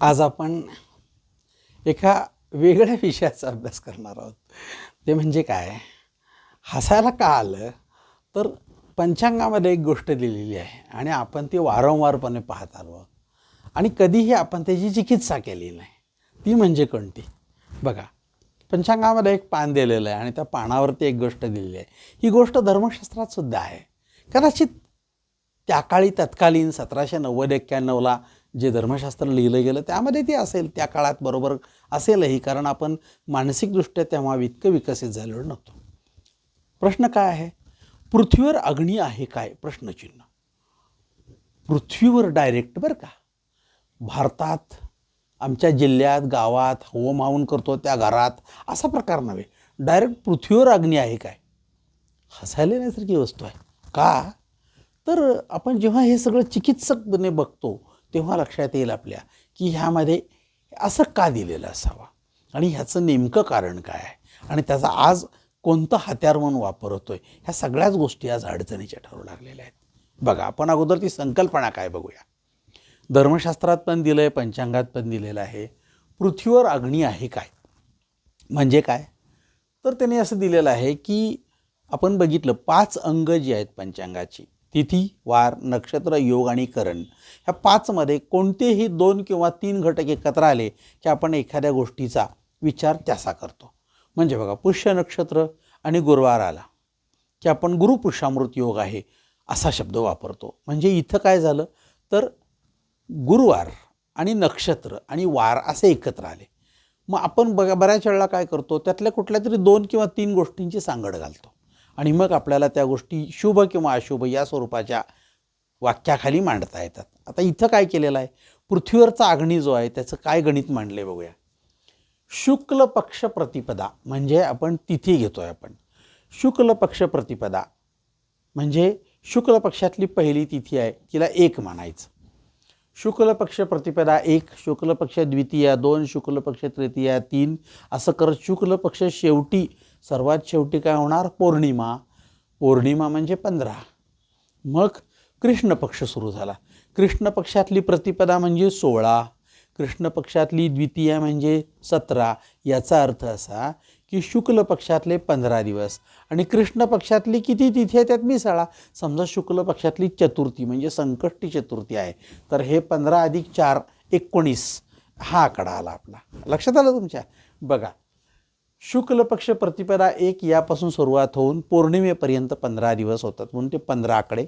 आज आपण एका वेगळ्या विषयाचा अभ्यास करणार आहोत. ते म्हणजे काय? हसायला का आलं? तर पंचांगामध्ये एक गोष्ट दिलेली आहे आणि आपण ती वारंवारपणे पाहत आलो. आहोत आणि कधीही आपण त्याची चिकित्सा केली नाही. ती म्हणजे कोणती? बघा पंचांगामध्ये एक पान दिलेलं आहे आणि त्या पानावरती एक गोष्ट दिलेली आहे. ही गोष्ट धर्मशास्त्रात सुद्धा आहे. कदाचित त्या काळी तत्कालीन सतराशे नव्वद एक्क्याण्णवला जे धर्मशास्त्र लिहिलं गेलं त्यामध्ये ते असेल त्या काळात बरोबर असेलही कारण आपण मानसिकदृष्ट्या तेव्हा इतकं विकसित झालेलो नव्हतो. प्रश्न काय आहे? पृथ्वीवर अग्नी आहे काय? प्रश्नचिन्ह. पृथ्वीवर डायरेक्ट बरं का. भारतात आमच्या जिल्ह्यात गावात होम हावून करतो त्या घरात असा प्रकार नव्हे. डायरेक्ट पृथ्वीवर अग्नी आहे काय? हसायला नैसर्गिक वस्तू आहे. का? तर आपण जेव्हा हे सगळं चिकित्सकपणे बघतो तेव्हा लक्षात येईल आपल्या की ह्यामध्ये असं का दिलेलं असावा? आणि ह्याचं नेमकं कारण काय आहे? आणि त्याचा आज कोणतं हत्यार म्हणून वापर होतोय ह्या सगळ्याच गोष्टी आज अडचणीच्या ठरू लागलेल्या आहेत. बघा आपण अगोदर ती संकल्पना काय बघूया? धर्मशास्त्रात पण दिलं आहे पंचांगात पण दिलेलं आहे. पृथ्वीवर अग्नी आहे काय? म्हणजे काय? तर त्याने असं दिलेलं आहे की आपण बघितलं पाच अंग जी आहेत पंचांगाची तिथी वार नक्षत्र योग आणि करण ह्या पाचमध्ये कोणतेही दोन किंवा तीन घटक एकत्र आले की आपण एखाद्या गोष्टीचा विचार त्याचा करतो. म्हणजे बघा पुष्य नक्षत्र आणि गुरुवार आला की आपण गुरुपुष्यामृत योग आहे असा शब्द वापरतो. म्हणजे इथं काय झालं? तर गुरुवार आणि नक्षत्र आणि वार असे एकत्र आले. मग आपण बघा बऱ्याच वेळेला काय करतो? त्यातल्या कुठल्या तरी दोन किंवा तीन गोष्टींची सांगड घालतो. आणि मग आपल्याला त्या गोष्टी शुभ किंवा अशुभ या स्वरूपाच्या वाक्याखाली मांडता येतात. आता इथं काय केलेलं आहे? पृथ्वीवरचा अग्नी जो आहे त्याचं काय गणित मांडले बघूया. शुक्ल पक्ष प्रतिपदा म्हणजे आपण तिथी घेतो आहे आपण. शुक्ल पक्ष प्रतिपदा म्हणजे शुक्ल पक्षातली पहिली तिथी आहे तिला एक मानायचं शुक्ल पक्ष प्रतिपदा एक शुक्ल पक्ष द्वितीया दोन शुक्ल पक्ष तृतीया तीन असं करत शुक्ल पक्ष शेवटी सर्वात शेवटी काय होणार? पौर्णिमा. पौर्णिमा म्हणजे पंधरा. मग कृष्ण पक्ष सुरू झाला. कृष्ण पक्षातली प्रतिपदा म्हणजे सोळा. कृष्ण पक्षातली द्वितीया म्हणजे सतरा. याचा अर्थ असा की शुक्ल पक्षातले पंधरा दिवस आणि कृष्ण पक्षातली किती तिथी आहे त्यात मिसळा. समजा शुक्ल पक्षातली चतुर्थी म्हणजे संकष्टी चतुर्थी आहे. तर हे पंधरा अधिक चार एकोणीस हा आकडा आला आपला. लक्षात आलं तुमच्या? बघा शुक्ल पक्ष प्रतिपदा एक यापासून सुरुवात होऊन पौर्णिमेपर्यंत पंधरा दिवस होतात. म्हणून ते पंधरा आकडे.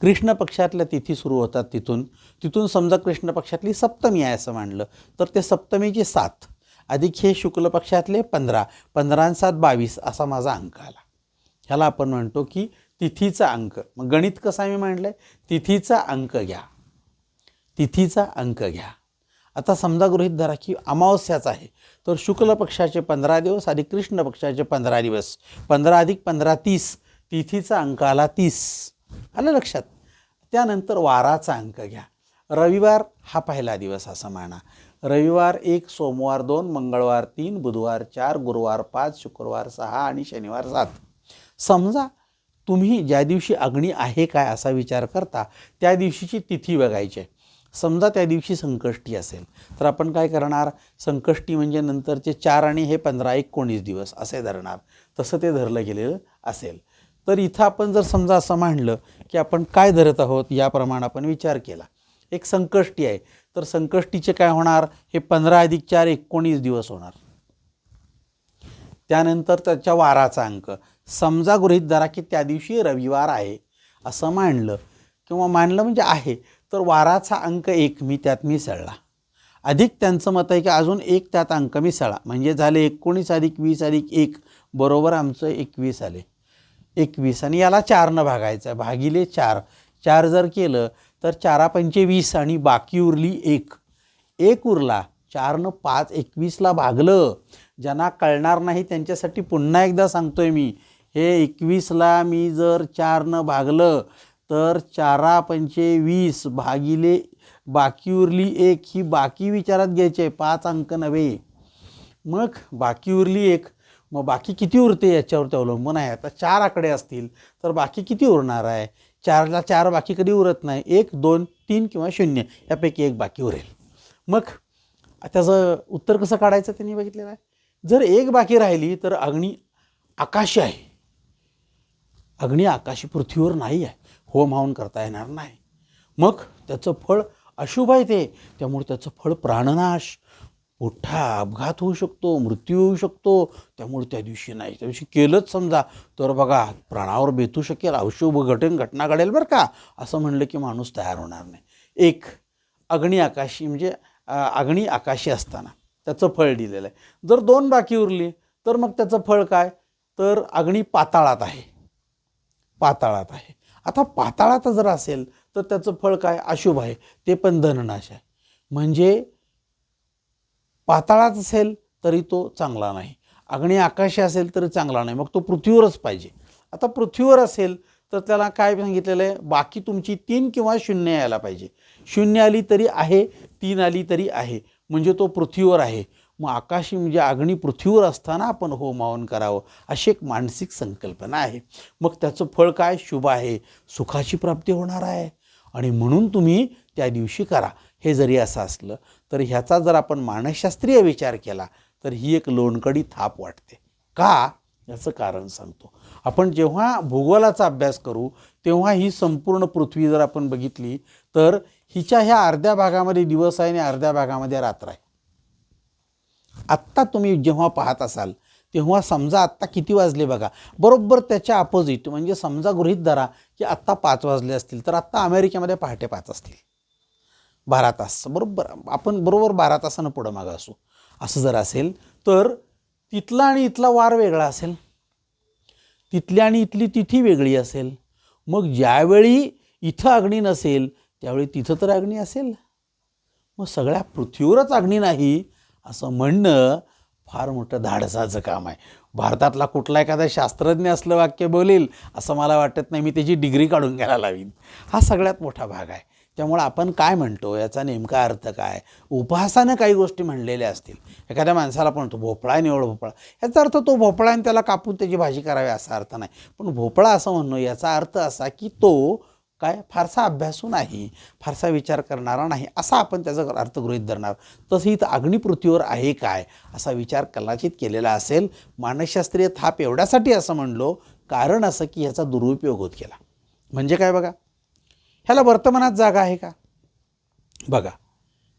कृष्ण पक्षातल्या तिथी सुरू होतात तिथून. तिथून समजा कृष्ण पक्षातली सप्तमी आहे असं मानलं तर ते सप्तमीचे सात. अधिक हे शुक्ल पक्षातले पंधरा. पंधरा आणि सात बावीस असा माझा अंक आला. ह्याला आपण म्हणतो की तिथीचा अंक. मग गणित कसं मी मांडलं आहे तिथीचा अंक घ्या. तिथीचा अंक घ्या. आता समजा गृहीत धरा की अमावस्याच आहे. तर शुक्ल पक्षाचे पंधरा दिवस आणि कृष्ण पक्षाचे पंधरा दिवस. पंधरा अधिक पंधरा तीस तिथीचा अंक आला तीस. आलं लक्षात? त्यानंतर वाराचा अंक घ्या. रविवार हा पहिला दिवस असं माना. रविवार एक सोमवार दोन मंगळवार तीन बुधवार चार गुरुवार पाच शुक्रवार सहा आणि शनिवार सात. समजा तुम्ही ज्या दिवशी अग्नी आहे काय असा विचार करता त्या दिवशीची तिथी बघायची आहे. समजा त्या दिवशी संकष्टी असेल तर आपण काय करणार? संकष्टी म्हणजे नंतरचे चार आणि हे पंधरा एकोणीस दिवस असे धरणार. तसं ते धरलं गेलेलं असेल. तर इथं आपण जर समजा असं मांडलं की आपण काय धरत आहोत याप्रमाणे आपण विचार केला. एक संकष्टी आहे. तर संकष्टीचे काय होणार? हे पंधरा अधिक चार एकोणीस दिवस होणार. त्यानंतर त्याच्या वाराचा अंक. समजा गृहीत धरा की त्या दिवशी रविवार आहे. असं मांडलं किंवा मानलं म्हणजे आहे. तर वाराचा अंक एक मी त्यात मिसळला. अधिक त्यांचं मत आहे की अजून एक त्यात अंक मिसळा. म्हणजे झाले एकोणीस अधिक वीस अधिक एक बरोबर आमचं एकवीस आले. एकवीस आणि याला चारनं भागायचं आहे भागिले चार. चार जर केलं तर चारा पंचे वीस आणि बाकी उरली एक. एक उरला चारनं पाच एकवीसला भागलं. ज्यांना कळणार नाही त्यांच्यासाठी पुन्हा एकदा सांगतोय मी हे एकवीसला मी जर चारनं भागलं तर चारा पंचे वीस भागिले बाकी उरली एक ही बाकी विचारात घ्यायची आहे पाच अंक नव्हे. मग बाकी उरली एक मग बाकी किती उरते याच्यावरती अवलंबून आहे. आता चार आकडे असतील तर बाकी किती उरणार आहे? चारला चार बाकी कधी उरत नाही. एक दोन तीन किंवा शून्य यापैकी एक बाकी उरेल. मग त्याचं उत्तर कसं काढायचं त्यांनी बघितलेलं आहे? जर एक बाकी राहिली तर अग्नी आकाशी आहे. अग्नी आकाशी पृथ्वीवर नाही आहे. होम हवन करता येणार नाही. मग त्याचं फळ अशुभ आहे ते. त्यामुळे त्याचं फळ प्राणनाश. मोठा अपघात होऊ शकतो मृत्यू होऊ शकतो. त्यामुळे त्या दिवशी नाही. त्या दिवशी केलंच समजा. तर बघा प्राणावर बेतू शकेल अशुभ घटन घटना घडेल बरं का. असं म्हणलं की माणूस तयार होणार नाही. एक अग्नी आकाशी म्हणजे अग्नी आकाशी असताना त्याचं फळ दिलेलं आहे. जर दोन बाकी उरली तर मग त्याचं फळ काय? तर अग्नी पाताळात आहे. पाताळात आहे. आता पाताळात जर असेल तर त्याचं फळ काय? अशुभ आहे. ते पण धननाश आहे. म्हणजे पाताळात असेल तरी तो चांगला नाही. अग्नी आकाशी असेल तरी चांगला नाही. मग तो पृथ्वीवरच पाहिजे. आता पृथ्वीवर असेल तर त्याला काय सांगितलेलं आहे? बाकी तुमची तीन किंवा शून्य यायला पाहिजे. शून्य आली तरी आहे तीन आली तरी आहे. म्हणजे तो पृथ्वीवर आहे. मग आकाशी म्हणजे अग्नी पृथ्वीवर असताना आपण होमावन करावं अशी एक मानसिक संकल्पना आहे. मग त्याचं फळ काय? शुभ आहे. सुखाची प्राप्ती होणार आहे. आणि म्हणून तुम्ही त्या दिवशी करा. हे जरी असं असलं तर ह्याचा जर आपण मानसशास्त्रीय विचार केला तर ही एक लोणकडी थाप वाटते. का? याचं कारण सांगतो. आपण जेव्हा भूगोलाचा अभ्यास करू तेव्हा ही संपूर्ण पृथ्वी जर आपण बघितली तर हिच्या ह्या अर्ध्या भागामध्ये दिवस आहे आणि अर्ध्या भागामध्ये रात्र आहे. आत्ता तुम्ही जेव्हा पाहत असाल तेव्हा समजा आत्ता किती वाजले बघा. बरोबर त्याच्या अपोजिट म्हणजे समजा गृहित धरा की आत्ता पाच वाजले असतील तर आत्ता अमेरिकेमध्ये पहाटे पाच असतील. बारा तास बरोबर. आपण बरोबर बारा तासानं पुढं मागं असू. असं जर असेल तर तिथला आणि इथला वार वेगळा असेल. तिथली आणि इथली तिथी वेगळी असेल. मग ज्यावेळी इथं अग्नी नसेल त्यावेळी तिथं तर अग्नी असेल. मग सगळ्या पृथ्वीवरच अग्नी नाही असं म्हणणं फार मोठं धाडसाचं काम आहे. भारतातला कुठला एखादा शास्त्रज्ञ असलं वाक्य बोलेल असं मला वाटत नाही मी त्याची डिग्री काढून घ्यायला लावीन. हा सगळ्यात मोठा भाग आहे. त्यामुळं आपण काय म्हणतो याचा नेमका अर्थ काय? उपहासानं काही गोष्टी म्हणलेल्या असतील. एखाद्या माणसाला पण म्हणतो भोपळा निवड भोपळा. याचा अर्थ तो भोपळा आणि त्याला कापून त्याची भाजी करावी असा अर्थ नाही. पण भोपळा असं म्हणणं याचा अर्थ असा की तो काय? फारसा अभ्यासू नाही फारसा विचार करणारा नाही असा आपण त्याचा अर्थ गृहीत धरणार. तसं इथं अग्निपृथ्वीवर आहे काय? असा विचार कदाचित केलेला असेल. मानसशास्त्रीय थाप एवढ्यासाठी असं म्हणलो कारण असं की ह्याचा दुरुपयोग होत गेला. म्हणजे काय बघा? ह्याला वर्तमानात जागा आहे का? बघा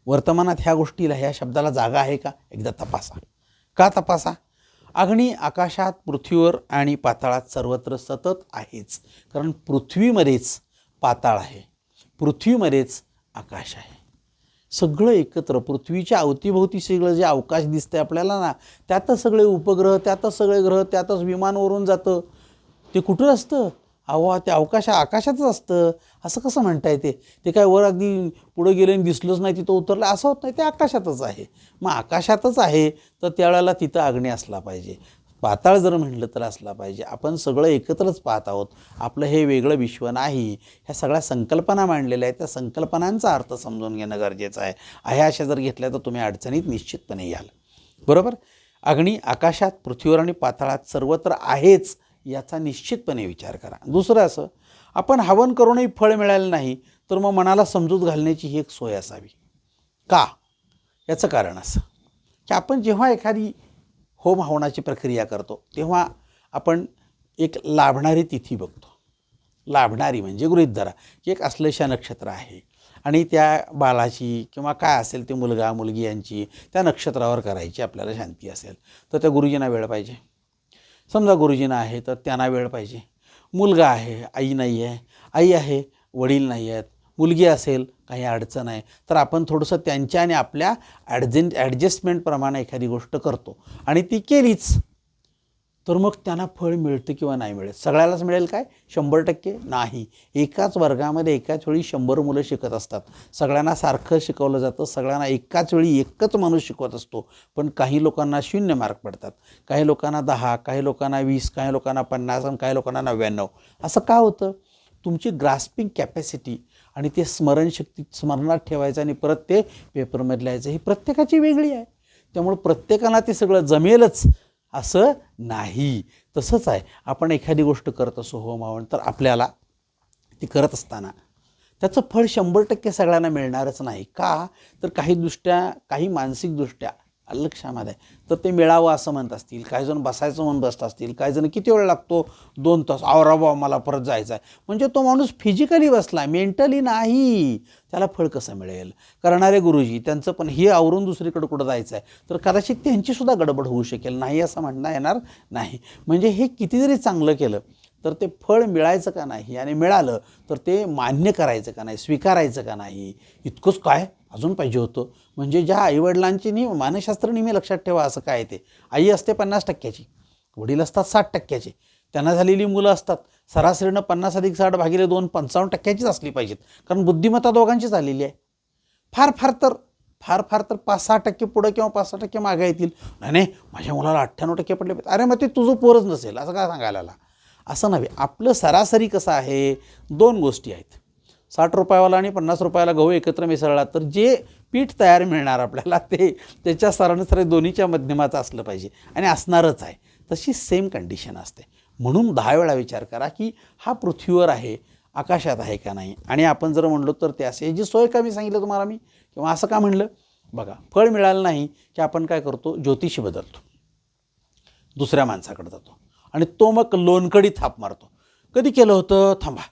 वर्तमानात ह्या गोष्टीला ह्या शब्दाला जागा आहे का? एकदा तपासा. का तपासा? अग्नी आकाशात पृथ्वीवर आणि पाताळात सर्वत्र सतत आहेच. कारण पृथ्वीमध्येच पाताळ आहे. पृथ्वीमध्येच आकाश आहे. सगळं एकत्र पृथ्वीच्या अवतीभोवती सगळं जे अवकाश दिसतं आहे आपल्याला ना त्यातच सगळे उपग्रह त्यातच सगळे ग्रह त्यातच विमानवरून जातं. ते कुठं असतं? अहो ते अवकाश आकाशातच असतं. असं कसं म्हणता येते ते काय वर अगदी पुढं गेलं आणि दिसलंच नाही तिथं उतरलं असं होत नाही. ते आकाशातच आहे. मग आकाशातच आहे तर त्यावेळेला तिथं अग्नी असला पाहिजे. पाताळ जर म्हटलं तर असला पाहिजे. आपण सगळं एकत्रच पाहत आहोत. आपलं हे वेगळं विश्व नाही. ह्या सगळ्या संकल्पना मांडलेल्या आहेत. त्या संकल्पनांचा अर्थ समजून घेणं गरजेचं आहे. ह्या अशा जर घेतल्या तर तुम्ही अडचणीत निश्चितपणे याल. बरोबर? अग्नी आकाशात पृथ्वीवर आणि पाताळात सर्वत्र आहेच याचा निश्चितपणे विचार करा. दुसरं असं आपण हवन करूनही फळ मिळालं नाही तर मग मनाला समजूत घालण्याची ही एक सोय असावी. का? याचं कारण असं. की आपण जेव्हा एखादी होम हवनाची प्रक्रिया करतो. तेव्हा आपण एक लाभणारी तिथी बघतो. लाभणारी म्हणजे गृहीत धरा की एक अश्लेषा नक्षत्र आहे. आणि त्या बालाची किंवा काय असेल ते मुलगा मुलगी यांची त्या नक्षत्रावर करायची आपल्याला शांती असेल तर त्या गुरुजींना वेळ पाहिजे. समजा गुरुजींना आहे तर त्यांना वेळ पाहिजे. मुलगा आहे आई नाही आहे आई आहे वडील नाही आहेत मुलगी असेल काही अडचण आहे तर आपण थोडंसं त्यांच्या आणि आपल्या ॲडजेंट ॲडजस्टमेंटप्रमाणे एखादी गोष्ट करतो. आणि ती केलीच तर मग त्यांना फळ मिळतं किंवा नाही मिळत. सगळ्यालाच मिळेल काय? शंभर टक्के नाही. एकाच वर्गामध्ये एकाच वेळी शंभर मुलं शिकत असतात. सगळ्यांना सारखं शिकवलं जातं. सगळ्यांना एकाच वेळी एकच माणूस शिकवत असतो. पण काही लोकांना शून्य मार्क पडतात. काही लोकांना दहा काही लोकांना वीस काही लोकांना पन्नास आणि काही लोकांना नव्याण्णव. असं का होतं? तुमची ग्रास्पिंग कॅपॅसिटी आणि ते स्मरणशक्ती स्मरणात ठेवायचं आणि परत ते पेपरमध्ये लिहायचं ही प्रत्येकाची वेगळी आहे. त्यामुळं प्रत्येकाला ते सगळं जमेलच असं नाही. तसंच आहे. आपण एखादी गोष्ट करत असो हो मावण तर आपल्याला ती करत असताना त्याचं फळ शंभर टक्के सगळ्यांना मिळणारच नाही. का? तर काही दृष्ट्या काही मानसिकदृष्ट्या लक्षामध्ये. तर ते मिळावं असं म्हणत असतील काही जण बसायचं म्हणून बसत असतील काही जण किती वेळ लागतो? दोन तास. आवरा मला परत जायचं आहे म्हणजे तो माणूस फिजिकली बसला मेंटली नाही. त्याला फळ कसं मिळेल? करणारे गुरुजी त्यांचं पण हे आवरून दुसरीकडे कुठं जायचं आहे तर कदाचित त्यांचीसुद्धा गडबड होऊ शकेल. नाही असं म्हणता येणार नाही. म्हणजे हे किती जरी चांगलं केलं तर ते फळ मिळायचं का नाही? आणि मिळालं तर ते मान्य करायचं का नाही? स्वीकारायचं का नाही? इतकंच काय? अजून पाहिजे होतं. म्हणजे ज्या आईवडिलांची नि मानसशास्त्र नेहमी लक्षात ठेवा असं काय ते. आई असते पन्नास टक्क्याची. वडील असतात साठ टक्क्याचे. त्यांना झालेली मुलं असतात. सरासरीनं पन्नास अधिक साठ भागिले दोन पंचावन्न टक्क्याचीच असली पाहिजेत. कारण बुद्धिमत्ता दोघांची झालेली आहे. फार फार तर फार फार तर पाच सहा टक्के पुढं किंवा पाच सहा टक्के मागे येतील. नाही नाही माझ्या मुलाला अठ्ठ्याण्णव टक्के पडले पाहिजे अरे मग ते तुझं पोरच नसेल असं काय सांगायला आला असं नव्हे. आपलं सरासरी कसं आहे? दोन गोष्टी आहेत. साठ रुपयावाला आणि पन्नास रुपयाला गहू एकत्र मिसळला तर जे पीठ तयार मिळणार आपल्याला ते त्याच्या सरानुसार दोन्हीच्या माध्यमाचं असलं पाहिजे आणि असणारच आहे. तशी सेम कंडिशन असते. म्हणून दहा वेळा विचार करा की हा पृथ्वीवर आहे आकाशात आहे का नाही? आणि आपण जर म्हणलो तर ते असे जी सोय का मी सांगितलं तुम्हाला मी किंवा असं का म्हणलं? बघा फळ मिळालं नाही की आपण काय करतो? ज्योतिषी बदलतो. दुसऱ्या माणसाकडे जातो. आणि तो मग लोणकडी थाप मारतो. कधी केलं होतं? थांबा.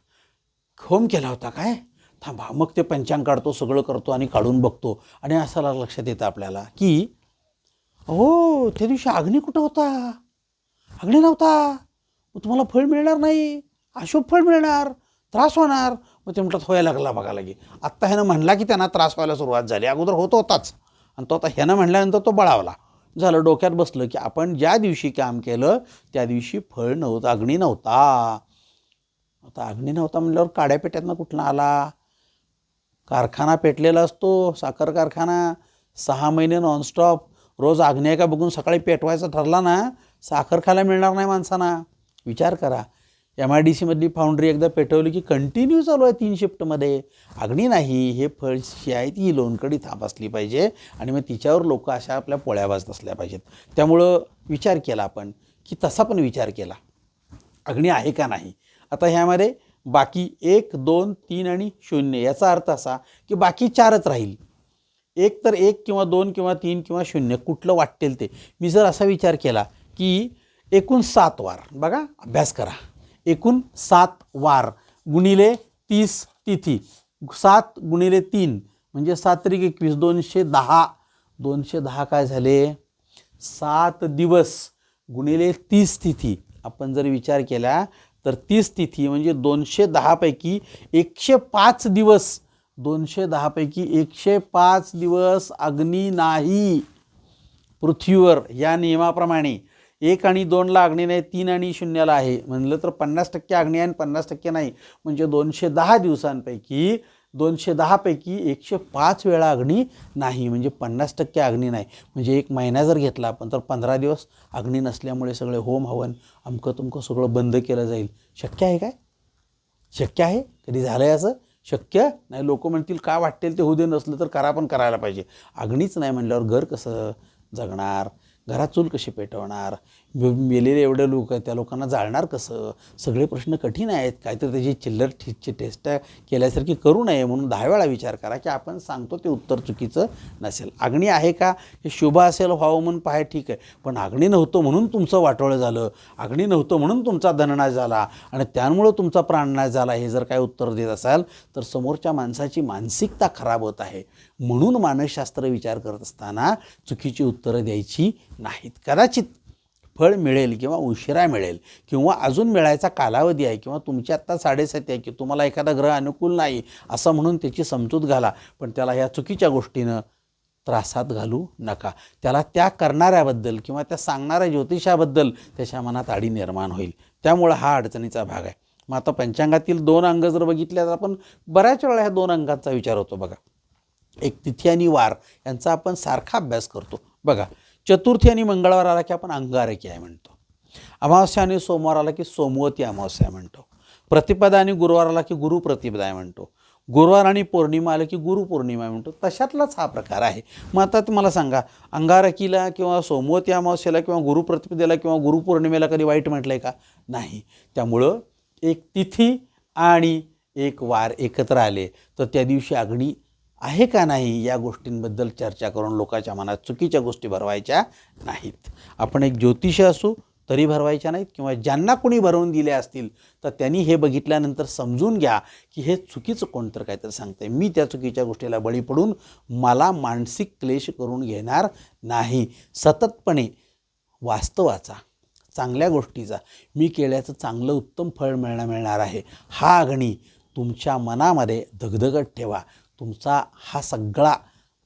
होम केला होता काय? थांबा मग ते पंचांग काढतो सगळं करतो आणि काढून बघतो. आणि असं ला- लक्षात येतं आपल्याला की हो त्या दिवशी अग्नी कुठं होता? अग्नी नव्हता. मग तुम्हाला फळ मिळणार नाही. अशुभ फळ मिळणार. त्रास होणार. मग ते म्हणतात व्हायला लागला बघा लागे. आत्ता ह्यानं म्हणला की त्यांना त्रास व्हायला सुरुवात झाली. अगोदर होत होताच. आणि तो आता ह्यानं म्हणल्यानंतर तो बळावला. झालं डोक्यात बसलं की आपण ज्या दिवशी काम केलं त्या दिवशी फळ नव्हतं अग्नी नव्हता. आता अग्नी नव्हता म्हणल्यावर काड्या पेट्यातनं कुठला आला? कारखाना पेटलेला असतो साखर कारखाना सहा महिने नॉनस्टॉप रोज आग्नेय का बघून सकाळी पेटवायचा ठरला ना साखर खायला मिळणार नाही माणसांना. विचार करा. एम आय डी सीमधली फाउंड्री एकदा पेटवली की कंटिन्यू चालू आहे तीन शिफ्टमध्ये अग्नी नाही हे फळशी आहे ती लोणकडी थांब असली पाहिजे आणि मग तिच्यावर लोक अशा आपल्या पोळ्या वाजत असल्या पाहिजेत. त्यामुळं विचार केला आपण की तसा पण विचार केला. अग्नी आहे का नाही? आता ह्यामध्ये बाकी एक दोन तीन आणि शून्य. याचा अर्थ असा की बाकी चारच राहील. एक तर एक किंवा दोन किंवा तीन किंवा शून्य कुठलं वाटेल ते. मी जर असा विचार केला की एकूण सात वार बघा अभ्यास करा. एकूण सात वार गुणिले तीस तिथी. सात गुणिले तीन म्हणजे सात तरी एकवीस दोनशे दहा. दोनशे दहा काय झाले? सात दिवस गुणिले तीस तिथी. आपण जर विचार केला तर ती तिथी म्हणजे दोनशे दहापैकी एकशे पाच दिवस दोनशे दहापैकी एकशे पाच दिवस अग्नी नाही. पृथ्वीवर या नियमाप्रमाणे एक आणि दोनला अग्नी नाही तीन आणि शून्याला आहे. म्हणलं तर पन्नास टक्के अग्नी आहे आणि पन्नास टक्के नाही. म्हणजे दोनशे दहा दिवसांपैकी दोनशे दहापैकी एकशे पाच वेळा अग्नी नाही म्हणजे पन्नास टक्के अग्नी नाही. म्हणजे एक महिना जर घेतला आपण तर पंधरा दिवस अग्नी नसल्यामुळे सगळे होम हवन अमकं तुमकं सगळं बंद केलं जाईल. शक्य आहे काय? शक्य आहे? कधी झालं आहे असं? शक्य? नाही लोक म्हणतील का वाटेल ते होऊ दे नसलं तर करा पण करायला पाहिजे. अग्नीच नाही म्हणल्यावर घर कसं जगणार? घरात चूल कशी पेटवणार? मेलेले एवढे लोक आहेत त्या लोकांना जाळणार कसं? सगळे प्रश्न कठीण आहेत. काहीतरी त्याची चिल्लर ठीकची टेस्ट केल्यासारखी करू नये म्हणून दहा वेळा विचार करा की आपण सांगतो ते उत्तर चुकीचं नसेल. अग्नी आहे का? हे शुभ असेल व्हावं म्हणून पाहाय ठीक आहे. पण अग्नी नव्हतं म्हणून तुमचं वाटोळं झालं. अग्नी नव्हतं म्हणून तुमचा धननाश झाला. आणि त्यामुळं तुमचा प्राणनाश झाला हे जर काय उत्तर देत असाल तर समोरच्या माणसाची मानसिकता खराब होत आहे. म्हणून मानसशास्त्र विचार करत असताना चुकीची उत्तरं द्यायची नाहीत. कदाचित फळ मिळेल किंवा उशिरा मिळेल किंवा अजून मिळायचा कालावधी आहे किंवा तुमची आत्ता साडेसाती आहे की तुम्हाला एखादा ग्रह अनुकूल नाही असं म्हणून त्याची समजूत घाला पण त्याला ह्या चुकीच्या गोष्टीनं त्रासात घालू नका. त्याला त्या करणाऱ्याबद्दल किंवा त्या सांगणाऱ्या ज्योतिषाबद्दल त्याच्या मनात आडी निर्माण होईल. त्यामुळं हा अडचणीचा भाग आहे. मग आता पंचांगातील दोन अंग जर बघितल्या तर आपण बऱ्याच वेळा ह्या दोन अंगांचा विचार होतो बघा. एक तिथी आणि वार यांचा आपण सारखा अभ्यास करतो. बघा चतुर्थी आणि मंगळवार आला की आपण अंगारकी आहे म्हणतो. अमावस्या आणि सोमवार आला की सोमवती अमावस्या आहे म्हणतो. प्रतिपदा आणि गुरुवार आला की गुरुप्रतिपदा आहे म्हणतो. गुरुवार आणि पौर्णिमा आलं की गुरुपौर्णिमा आहे म्हणतो. तशातलाच हा प्रकार आहे. मग आता तुम्हाला सांगा अंगारकीला किंवा सोमवती अमावस्येला किंवा गुरुप्रतिपदेला किंवा गुरुपौर्णिमेला कधी वाईट म्हटलं आहे का? नाही. त्यामुळं एक तिथी आणि एक वार एकत्र आले तर त्या दिवशी अग्नी आहे का नाही या गोष्टींबद्दल चर्चा करून लोकांच्या मनात चुकीच्या गोष्टी भरवायच्या नाहीत. आपण एक ज्योतिष असू तरी भरवायच्या नाहीत किंवा ज्यांना कोणी भरवून दिले असतील तर त्यांनी हे बघितल्यानंतर समजून घ्या की हे चुकीचं कोणतं काहीतरी सांगते मी त्या चुकीच्या गोष्टीला बळी पडून मला मानसिक क्लेश करून घेणार नाही. सततपणे वास्तवाचा चांगल्या गोष्टीचा मी केल्याचं चांगलं उत्तम फळ मिळणं मिळणार आहे. हा अग्नी तुमच्या मनामध्ये धगधगत ठेवा. तुमचा हा सगळा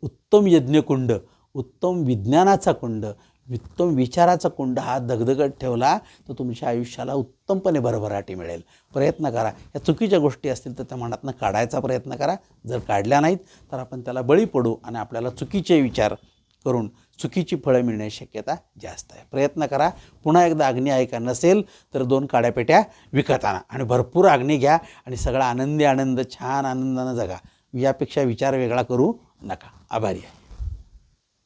उत्तम यज्ञकुंड उत्तम विज्ञानाचा कुंड उत्तम विचाराचा कुंड हा दगदगत ठेवला तर तुमच्या आयुष्याला उत्तमपणे भरभराटी मिळेल. प्रयत्न करा. या चुकीच्या गोष्टी असतील तर त्या मनातनं काढायचा प्रयत्न करा. जर काढल्या नाहीत तर आपण त्याला बळी पडू आणि आपल्याला चुकीचे विचार करून चुकीची फळं मिळण्याची शक्यता जास्त आहे. प्रयत्न करा. पुन्हा एकदा अग्नी ऐका नसेल तर दोन काड्यापेट्या विकत आणा आणि भरपूर अग्नी घ्या आणि सगळा आनंदी आनंद छान आनंदानं जगा. यापेक्षा विचार वेगळा करू नका. आभारी आहे.